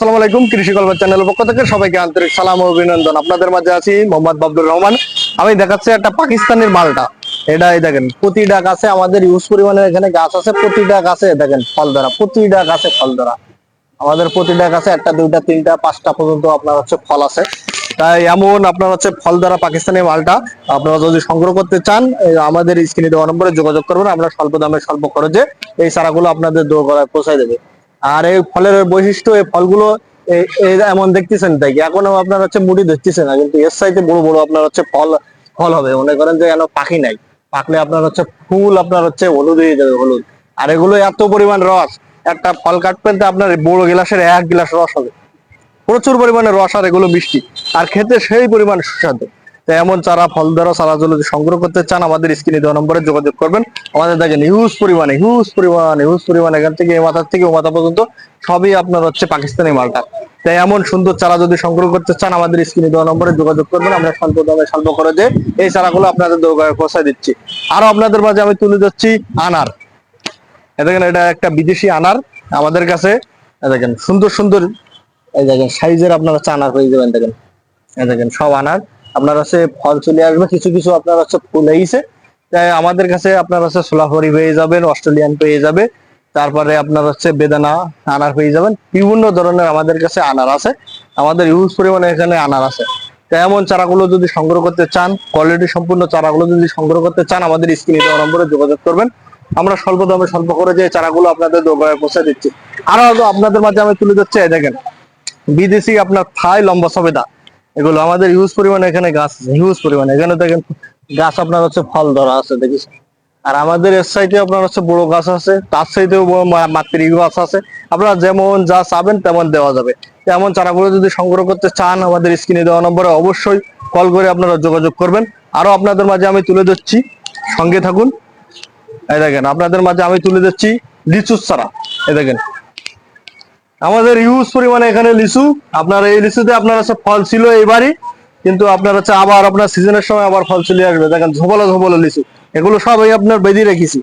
আসসালামু আলাইকুম, কৃষি গল্প চ্যানেলের পক্ষ থেকে সবাইকে আন্তরিক সালাম অভিনন্দন। আপনাদের মাঝে আছি মোহাম্মদ বাবদুর রহমান। আমি দেখাচ্ছি একটা পাকিস্তানের মালটা। এটা এই দেখেন, প্রতিটা গাছে আমাদের ইউজ পরিমাণে এখানে গাছ আছে, প্রতিটা গাছে দেখেন ফল ধরা প্রতিটা গাছে ফল ধরা আমাদের প্রতিটা গাছে একটা, দুইটা, তিনটা, পাঁচটা পর্যন্ত আপনার হচ্ছে ফল আছে। তাই এমন আপনার হচ্ছে ফল ধরা পাকিস্তানি মালটা আপনারা যদি সংগ্রহ করতে চান আমাদের স্ক্রিনে দেওয়া নম্বরে যোগাযোগ করবেন, আমরা স্বল্প দামে, স্বল্প খরচে এই চারাগুলো আপনাদের দোরগোড়ায় পৌঁছায় দেবে। আর এই ফলের বৈশিষ্ট্য, এই ফলগুলো এমন দেখতেছেন তাই এখনও আপনার হচ্ছে মুড়ি দেখতেছে না, কিন্তু এর সাইডে বড় বড় আপনার হচ্ছে ফল ফল হবে। মনে করেন যে কেন পাখি নাই। পাকলে আপনার হচ্ছে ফুল আপনার হচ্ছে হলুদ হয়ে যাবে, হলুদ। আর এগুলো এত পরিমাণ রস, একটা ফল কাটবেন আপনার বড় গ্লাসের এক গ্লাস রস হবে। প্রচুর পরিমাণে রস আর এগুলো মিষ্টি। আর খেতে সেই পরিমাণ সুস্বাদু। তো এমন চারা ফল ধরা চারা যদি সংগ্রহ করতে চান, আমাদের স্ক্রিনে দেওয়া নম্বরে যোগাযোগ করবেন। আমাদের দেখেন হিউজ পরিমাণে হিউজ পরিমাণে হিউজ পরিমাণে এখান থেকে, এই মাথার থেকে ও মাথা পর্যন্ত সবই আপনার হচ্ছে পাকিস্তানি মালটা। তাই এমন সুন্দর চারা যদি সংগ্রহ করতে চান, আমাদের স্ক্রিনে দেওয়া নম্বরে যোগাযোগ করবেন, আমরা স্বল্প দামে স্বল্প খরচে এই চারাগুলো আপনাদের পৌঁছায় দিচ্ছি। আরও আপনাদের মাঝে আমি তুলে যাচ্ছি আনার। দেখেন, এটা একটা বিদেশি আনার আমাদের কাছে। দেখেন, সুন্দর সুন্দর, এই দেখেন, সাইজের আপনারা হচ্ছে আনার হয়ে যাবেন, দেখেন। দেখেন, সব আনার। আপনার হচ্ছে ফল চলে আসবে, কিছু কিছু আপনার হচ্ছে ফুল হয়েছে। তাই আমাদের কাছে আপনার হচ্ছে সোলাফরি পেয়ে যাবেন, অস্ট্রেলিয়ান পেয়ে যাবে। তারপরে আপনার হচ্ছে বেদানা, আনার পেয়ে যাবেন। বিভিন্ন ধরনের আমাদের কাছে আনার আছে। আমাদের ইউজ পরিমাণে এখানে আনার আছে। তাই এমন চারাগুলো যদি সংগ্রহ করতে চান কোয়ালিটি সম্পূর্ণ চারাগুলো যদি সংগ্রহ করতে চান, আমাদের স্ক্রিনে দেওয়া নম্বরে যোগাযোগ করবেন। আমরা স্বল্প দামে স্বল্প করে যে চারাগুলো আপনাদের দোকানে পৌঁছে দিচ্ছি। আরও আপনাদের মাঝে আমি তুলে এই দেখেন। বিদেশি আপনার থাই লম্বা সবেদা। এগুলো আমাদের হিউজ পরিমাণে এখানে গাছ হিউজ পরিমাণে। এখানে দেখেন গাছ আপনার হচ্ছে ফল ধরা আছে, দেখিস। আর আমাদের এর সাইডে আপনার হচ্ছে বড় গাছ আছে, তার সাইডেও মাতৃ গাছ আছে। আপনারা যেমন যা চাবেন তেমন দেওয়া যাবে। তেমন চারাগুলো যদি সংগ্রহ করতে চান, আমাদের স্ক্রিনে দেওয়া নম্বরে অবশ্যই কল করে আপনারা যোগাযোগ করবেন। আরও আপনাদের মাঝে আমি তুলে দিচ্ছি সঙ্গে থাকুন। এই দেখেন, আপনাদের মাঝে আমি তুলে দিচ্ছি লিচুর চারা। এই দেখেন আমাদের ইউজ পরিমাণে এখানে লিচু। আপনার এই লিচুতে আপনার হচ্ছে ফল ছিল এইবারই কিন্তু আপনার হচ্ছে আবার আপনার সিজনের সময় আবার ফল চলে আসবে। দেখেন ঝোপালো ঝোপালো লিচু। এগুলো সবই আপনার বেঁধে রেখেছি।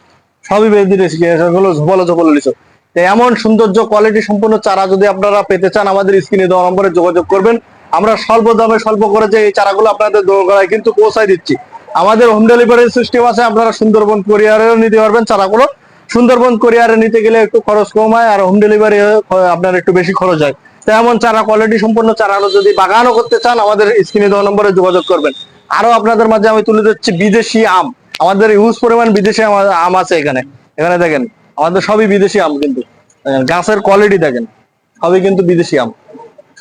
সবই বেঁধে রেখেছি, এগুলো ঝোপালো ঝোপালো লিচু। এমন সৌন্দর্য কোয়ালিটি সম্পূর্ণ চারা যদি আপনারা পেতে চান, আমাদের স্ক্রিনে দেওয়া নম্বরে যোগাযোগ করবেন। আমরা স্বল্প দামে স্বল্প করে যে এই চারাগুলো আপনাদের দোকানে কিন্তু পৌঁছায় দিচ্ছি। আমাদের হোম ডেলিভারি সিস্টেম আছে, আপনারা সুন্দরবন কোরিয়ারেও নিতে পারবেন চারাগুলো। সুন্দরবন, কোরিয়ারে নিতে গেলে একটু খরচ কম হয় আর হোম ডেলিভারি আপনার একটু বেশি খরচ হয়। তো এমন চারা কোয়ালিটি সম্পূর্ণ চারাগুলো যদি বাগানও করতে চান, আমাদের স্ক্রিনে দেওয়া নম্বরে যোগাযোগ করবেন। আরও আপনাদের মাঝে আমি তুলে দিচ্ছি বিদেশি আম। আমাদের ইউজ পরিমাণ বিদেশি আম আছে এখানে। এখানে দেখেন, আমাদের সবই বিদেশি আম কিন্তু। গাছের কোয়ালিটি দেখেন, সবই কিন্তু বিদেশি আম।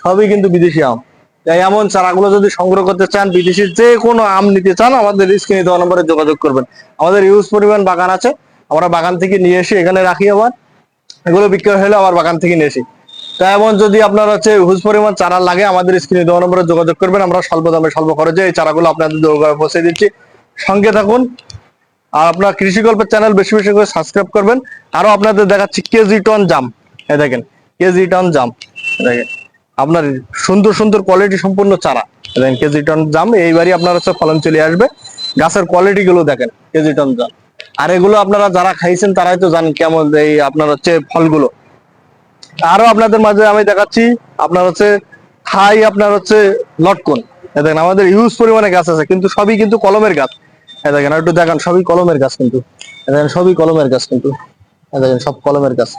সবই কিন্তু বিদেশি আম। তাই এমন চারাগুলো যদি সংগ্রহ করতে চান, বিদেশি যে কোনো আম নিতে চান, আমাদের স্ক্রিনে দেওয়া নম্বরে যোগাযোগ করবেন। আমাদের ইউজ পরিমাণ বাগান আছে। আমরা বাগান থেকে নিয়ে এসে এখানে রাখি আবার। এগুলো বিক্রয় হলে আবার বাগান থেকে নিয়ে আসি তাই এমন যদি আপনার হচ্ছে হুজ পরিমাণ চারা লাগে, আমাদের স্ক্রিনে দেওয়া নম্বরে যোগাযোগ করবেন। আমরা স্বল্প দামে, স্বল্প খরচে এই চারাগুলো আপনাদের পৌঁছে দিচ্ছি। সঙ্গে থাকুন। আর আপনার কৃষি গল্পের চ্যানেল বেশি বেশি করে সাবস্ক্রাইব করবেন। আরও আপনাদের দেখাচ্ছি কেজি টন জাম। এই দেখেন, কেজি টন জাম। দেখেন, আপনার সুন্দর সুন্দর কোয়ালিটি সম্পূর্ণ চারা। দেখেন, কেজি টন জাম, এইবারই আপনার হচ্ছে ফলন চলে আসবে। গাছের কোয়ালিটি গুলো দেখেন, কেজি টন জাম। আর এগুলো আপনারা যারা খাইছেন তারাই তো জানেন কেমন এই আপনার হচ্ছে ফলগুলো। আরও আপনাদের মাঝে আমি দেখাচ্ছি, আপনার হচ্ছে থাই, আপনার হচ্ছে লটকন। দেখেন, আমাদের ইউজ পরিমাণে গাছ আছে, কিন্তু সবই কিন্তু কলমের গাছ। দেখেন একটু দেখান, সবই কলমের গাছ কিন্তু। দেখেন, সবই কলমের গাছ কিন্তু। দেখেন, সব কলমের গাছ।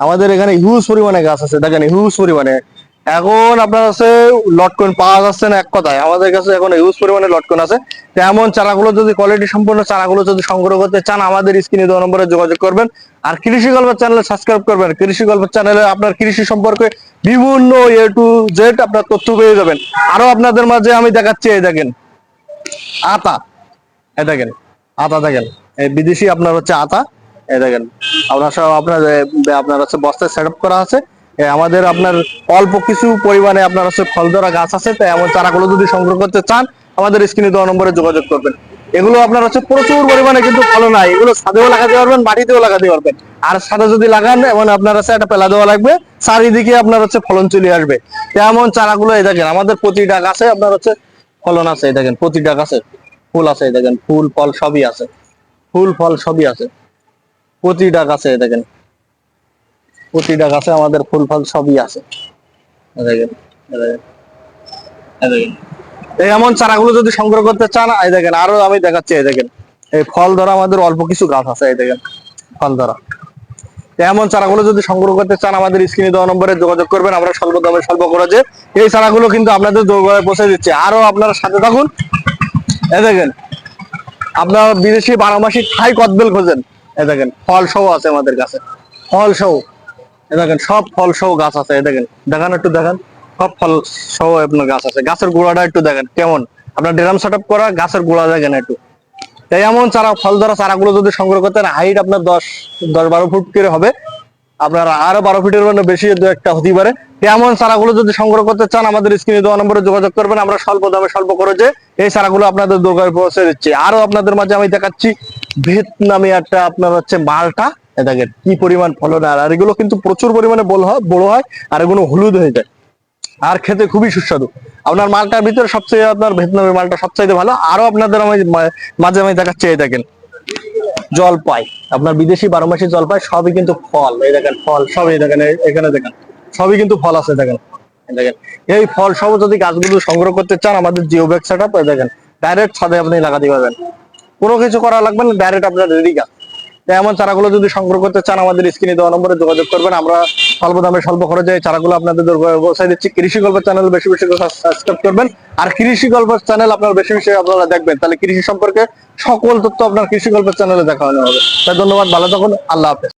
আমাদের এখানে হিউজ পরিমাণে গাছ আছে, দেখেন হিউজ পরিমাণে। এখন আপনার কাছে লটকন পাওয়া যাচ্ছে না এক কথায়। আমাদের কাছে এখন হিউজ পরিমাণে লটকন আছে। এমন চারাগুলো যদি কোয়ালিটি সম্পূর্ণ চারাগুলো যদি সংগ্রহ করতে চান আমাদের স্ক্রিনে দেওয়া নম্বরে যোগাযোগ করবেন। আর কৃষি গল্পের চ্যানেলে সাবস্ক্রাইব করবেন। কৃষি গল্পের চ্যানেলে আপনার কৃষি সম্পর্কে বিভিন্ন এ টু জেড আপনার তথ্য পেয়ে যাবেন। আরও আপনাদের মাঝে আমি দেখাচ্ছি এই দেখেন। আতা। এই দেখেন। আতা দেখেন। এই বিদেশি আপনার হচ্ছে আতা। এই দেখেন। আপনার সব আপনার আপনার হচ্ছে বস্তায় সেট করা আছে। এ, আমাদের আপনার অল্প কিছু পরিমাণে আপনার হচ্ছে ফল ধরা গাছ আছে তাই এমন চারাগুলো যদি সংগ্রহ করতে চান, আমাদের স্ক্রিনে দেওয়া নম্বরে যোগাযোগ করবেন। এগুলো আপনার হচ্ছে প্রচুর পরিমাণে কিন্তু ফলন হয়। এগুলো ছাদেও লাগাতে পারবেন, মাটিতেও লাগাতে পারবেন। আর সাদা যদি লাগান, এমন আপনার হচ্ছে একটা পেলা দেওয়া লাগবে, চারিদিকে আপনার হচ্ছে ফলন চলে আসবে। তেমন চারাগুলো, এই দেখেন, আমাদের প্রতিটা গাছে আপনার হচ্ছে ফলন আছে, এই দেখেন, প্রতিটা গাছে ফুল আছে, এই দেখেন, ফুল, ফল সবই আছে। ফুল, ফল সবই আছে। প্রতিটা গাছে দেখেন। প্রতিটা গাছে আমাদের ফুল ফল সবই আছে। এই এমন চারাগুলো যদি সংগ্রহ করতে চান এই দেখেন আরও আমি দেখাচ্ছি এই দেখেন। এই ফল ধরা আমাদের অল্প কিছু গাছ আছে এই দেখেন ফল ধরা। এমন চারাগুলো যদি সংগ্রহ করতে চান আমাদের স্ক্রিনে দেওয়া নম্বরে যোগাযোগ করবেন আমরা স্বল্প দামে স্বল্প খরচে এই চারাগুলো কিন্তু আপনাদের দোরগোড়ায় পৌঁছে দিচ্ছে। আরও আপনারা সাথে থাকুন। এই দেখেন আপনার বিদেশি বারোমাসি থাই কদবেল খোঁজেন। এই দেখেন ফল সহ আছে আমাদের কাছে। ফল সহ। দেখেন, সব ফল সহ গাছ আছে দেখেন। দেখান একটু, দেখেন। সব ফল সহ আপনার গাছ আছে। গাছের গোড়াটা একটু দেখেন, কেমন? আপনার ড্রাম সেট আপ করা, গাছের গোড়া দেখেন একটু। তাই এমন চারা, ফল ধরা চারাগুলো যদি সংগ্রহ করতেন হাইট আপনার দশ দশ বারো ফুট করে হবে। আপনার আরও বারো ফিটের মানে বেশি দু একটা হতে পারে। এমন চারাগুলো যদি সংগ্রহ করতে চান, আমাদের স্ক্রিনে দেওয়া নম্বরে যোগাযোগ করবেন। আমরা স্বল্প দামে, স্বল্প খরচে এই চারাগুলো আপনাদের দোকানে পৌঁছে দিচ্ছি। আরও আপনাদের মাঝে আমি দেখাচ্ছি, ভিয়েতনামি একটা আপনার হচ্ছে মালটা। দেখেন, কি পরিমাণ ফলন, আর এগুলো কিন্তু প্রচুর পরিমাণে বড় হয় বড় হয়, আর এগুলো হলুদ হয়ে যায়। আর খেতে খুবই সুস্বাদু। আপনার মালটার ভিতরে সবচেয়ে আপনার ভিয়েতনামি মালটা সবচেয়ে ভালো আরও আপনাদের আমি মাঝে আমি দেখাচ্ছি, এই দেখেন। জলপাই, আপনার বিদেশি বারো মাসি জলপাই, সবই কিন্তু ফল, এই দেখেন, ফল সবই দেখেন এখানে দেখেন, সবই কিন্তু ফল আছে, দেখেন দেখেন। এই ফল সব যদি গাছগুলো সংগ্রহ করতে চান, আমাদের জিও ব্যাগ সেট আপ দেখেন ডাইরেক্ট ছাদে আপনি লাগাতে পারবেন। কোনো কিছু করা লাগবে না ডাইরেক্ট আপনার রেডি গাছ। এমন চারাগুলো যদি সংগ্রহ করতে চান, আমাদের স্ক্রিনে দেওয়া নম্বরে যোগাযোগ করবেন। আমরা স্বল্প দামে, স্বল্প খরচে চারাগুলো আপনাদের বসাই দিচ্ছি। কৃষি গল্প চ্যানেল বেশি বেশি সাবস্ক্রাইব করবেন। আর কৃষি গল্প চ্যানেল আপনার বেশি বেশি আপনারা দেখবেন। তাহলে কৃষি সম্পর্কে সকল তথ্য আপনার কৃষি গল্পের চ্যানেলে দেখানো হবে। তাই ধন্যবাদ, ভালো থাকুন, আল্লাহ হাফেজ।